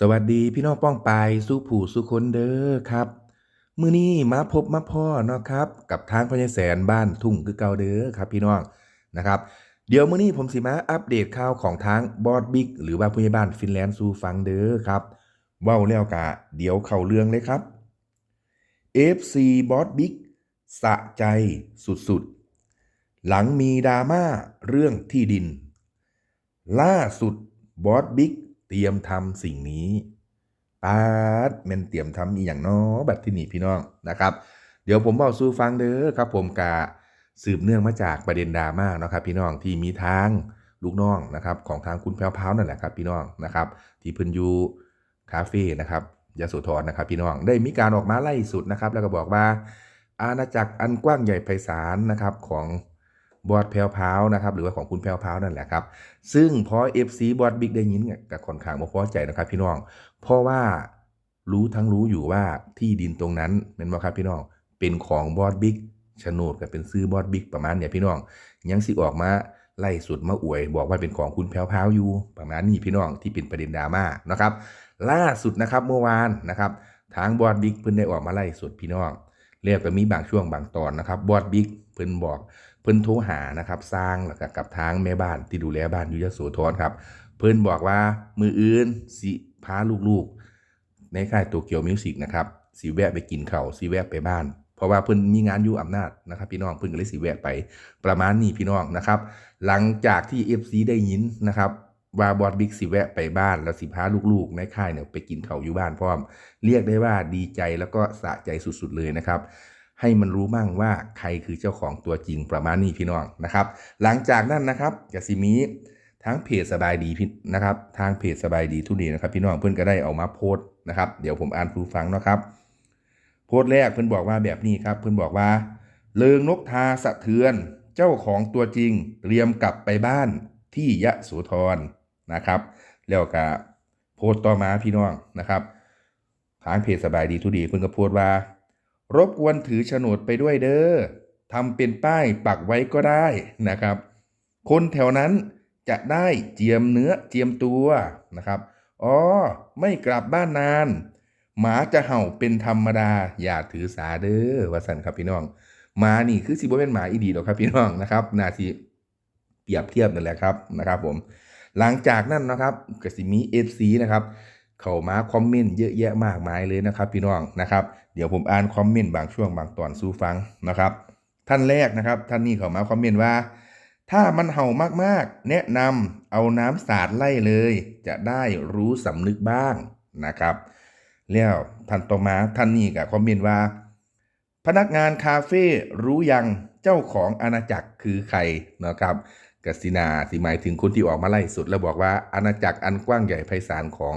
สวัสดีพี่น้องป้องปายสู้ผู้สู้คนเด้อครับมื้อนี้มาพบมาพ่อเนาะครับ กับทางพญาแสนบ้านทุ่งคือเก่าเด้อครับ พี่น้องนะครับ เดี๋ยวมื้อนี้ผมสิมาอัปเดตข่าวของทางบอดบิ๊กหรือว่าผู้ใหญ่บ้านฟินแลนด์สู่ฟังเด้อครับเว้าแล้วกะเดี๋ยวเข้าเรื่องเลยครับ FC บอสบิ๊กสะใจสุดๆ หลังมีดราม่าเรื่องที่ดิน ล่าสุดบอสบิ๊ก ตรียมทำสิ่งนี้ปาดแม่นเตรียมทำอีอย่างน้อแบบที่นี่พี่น้องนะครับ เดี๋ยวผมบอกสู้ฟังเด้อครับ ผมกะสืบเนื่องมาจากประเด็นดราม่านะครับ พี่น้องที่มีทางลูกน้องนะครับของทางคุณแพรวพาวนั่นแหละครับ พี่น้องนะครับ ที่เพิ่นยูคาเฟ่นะครับยโสธรนะครับพี่น้องได้มีการออกมาไล่สุดนะครับ แล้วก็บอกว่า อาณาจักรอันกว้างใหญ่ไพศาลนะครับของ บอดแพรวพาวนะครับหรือว่าของคุณแพรวพาวนั่นแหละครับ ซึ่งพอ FC บอดบิ๊กได้ยินกับค่อนข้างบ่พอใจนะครับพี่น้อง เพราะว่ารู้ทั้งรู้อยู่ว่าที่ดินตรงนั้นเป็นบ่ครับพี่น้องเป็นของบอดบิ๊กโฉนดก็เป็นซื้อบอดบิ๊กประมาณเนี่ยพี่น้อง ยังสิออกมาไล่สุดมาอวย บอกว่าเป็นของคุณแพรวพาวอยู่ประมาณนี้พี่น้องที่เป็นประเด็นดราม่านะครับ ล่าสุดนะครับเมื่อวานนะครับทางบอดบิ๊กเพิ่นได้ออกมาไล่สุดพี่น้องเรียกก็มีบางช่วงบางตอนนะครับบอดบิ๊กเพิ่นบอก เพิ่นโทรหานะครับสร้างแล้วก็กับทางแม่บ้านที่ดูแลบ้านอยู่ยโสธรครับ เพิ่นบอกว่ามืออื่นสิพาลูกๆ ในค่ายโตเกียวมิวสิกนะครับสิแวะไปกินเข้าสิแวะไปบ้าน เพราะว่าเพิ่นมีงานอยู่อำนาจนะครับ พี่น้องเพิ่นก็เลยสิแวะไปประมาณนี้พี่น้องนะครับ หลังจากที่ FC ได้ยินนะครับว่าบอดบิ๊กสิแวะไปบ้านแล้วสิพาลูกๆในค่ายเนี่ยไปกินเขาอยู่บ้านพร้อม เรียกได้ว่าดีใจแล้วก็สะใจสุดๆเลยนะครับ ให้มันรู้มั่งว่าใครคือเจ้าของตัวจริงประมาณนี้พี่น้องนะครับ หลังจากนั้นนะครับกสิมีทางเพจสบายดีพี่นะครับทางเพจสบายดีทุนดีนะครับ พี่น้องเพื่อนก็ได้เอามาโพสต์นะครับ เดี๋ยวผมอ่านผู้ฟังนะครับ โพสต์แรกเพื่อนบอกว่าแบบนี้ครับเพื่อนบอกว่า เลิงนกทาสะเทือน เจ้าของตัวจริงเตรียมกลับไปบ้านที่ยะโสธรนะครับ แล้วก็โพสต์ต่อมาพี่น้องนะครับ ทางเพจสบายดีทุดีเพิ่อนก็โพสต์ว่า รบกวนถือโฉนดไปด้วยเด้อทำเป็นป้ายปักไว้ก็ได้นะครับ คนแถวนั้นจะได้เจียมเนื้อเจียมตัวนะครับอ๋อไม่กลับบ้านนาน หมาจะเห่าเป็นธรรมดา อย่าถือสาเด้อว่าสันครับพี่น้องหมานี่คือสิบ่เป็นหมาอีดีหรอกครับพี่น้องนะครับนาทีเปรียบเทียบนั่นแหละครับนะครับ ผม หลังจากนั้นนะครับกสิมี FC นะครับ เข้ามาคอมเมนต์เยอะแยะมากมายเลยนะครับ พี่น้องนะครับ เดี๋ยวผมอ่านคอมเมนต์บางช่วงบางตอนสู่ฟังนะครับ ท่านแรกนะครับ ท่านนี้เข้ามาคอมเมนต์ว่า ถ้ามันเห่ามากๆ แนะนำเอาน้ำสาดไล่เลย จะได้รู้สำนึกบ้างนะครับ แล้วท่านต่อมาท่านนี้ก็คอมเมนต์ว่า พนักงานคาเฟ่รู้ยังเจ้าของอาณาจักรคือใครนะครับกสินาสิหมายถึงคนที่ออกมาไล่สุด แล้วบอกว่าอาณาจักรอันกว้างใหญ่ไพศาลของ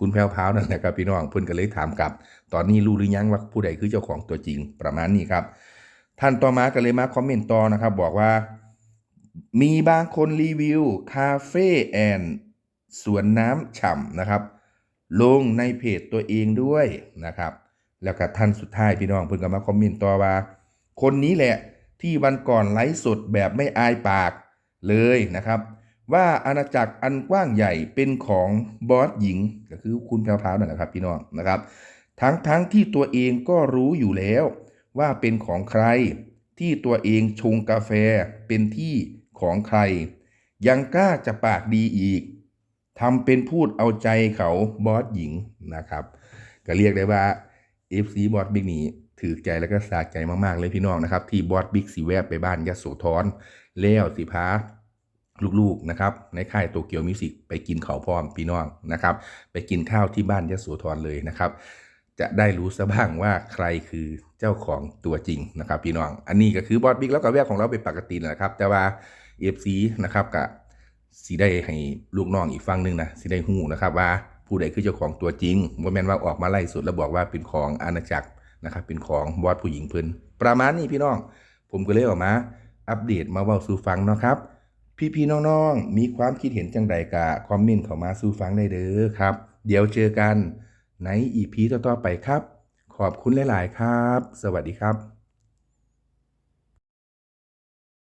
คุณแพรวพาวนั่นแหละครับพี่น้องเพิ่อนก็เลยถามกลับ ตอนนี้รู้หรือยังว่าผู้ใดคือเจ้าของตัวจริงประมาณนี้ครับท่านต่อมาก็เลยมาคอมเมนต์ต่อนะครับบอกว่า มีบางคนรีวิวคาเฟ่แอนสวนน้ำฉ่ำนะครับ ลงในเพจตัวเองด้วยนะครับ แล้วก็ท่านสุดท้ายพี่น้องเพิ่นก็มาคอมเมนต์ต่อว่า คนนี้แหละที่วันก่อนไลฟ์สดแบบไม่อายปากเลยนะครับ ว่าอาณาจักรอันกว้างใหญ่เป็นของบอสหญิง ก็คือคุณแพรวพราวนั่นแหละครับพี่น้องนะครับ ทั้งทั้งที่ตัวเองก็รู้อยู่แล้วว่าเป็นของใคร ที่ตัวเองชงกาแฟเป็นที่ของใคร ยังกล้าจะปากดีอีกทำเป็นพูดเอาใจเขาบอสหญิงนะครับ ก็เรียกได้ว่า FC บอสบิ๊กนี่ถือใจแล้วก็สาใจมากๆเลยพี่น้องนะครับ ที่บอสบิ๊กสีแวบไปบ้านยโสธรแล้วสิพา ลูกๆนะครับในค่ายโตเกียวมิวสิกไปกินข้าวพร้อมพี่น้องนะครับไปกินข้าวที่บ้านยโสธรเลยนะครับ จะได้รู้ซะบ้างว่าใครคือเจ้าของตัวจริงนะครับ พี่น้อง อันนี้ก็คือบอสบิ๊กแล้วก็แวบของเราเป็นปกตินะครับ แต่ว่า FC นะครับกับสีได้ให้ลูกน้องอีกฝั่งหนึ่งนะสีได้หูนะครับว่าผู้ใดคือเจ้าของตัวจริงว่าแม่นว่าออกมาไล่สุดแล้วบอกว่าเป็นของอาณาจักรนะครับเป็นของบอสผู้หญิงเพิ่นประมาณนี้พี่น้อง ผมก็เลยออกมา อัปเดตมาเว้าสู่ฟังเนาะครับ พี่ๆน้องๆ มีความคิดเห็นจังใดกะคอมเมนต์เข้ามาสู่ฟังได้เด้อครับ เดี๋ยวเจอกันในอีพีต่อๆไปครับ ขอบคุณหลาย ๆ ครับ สวัสดีครับ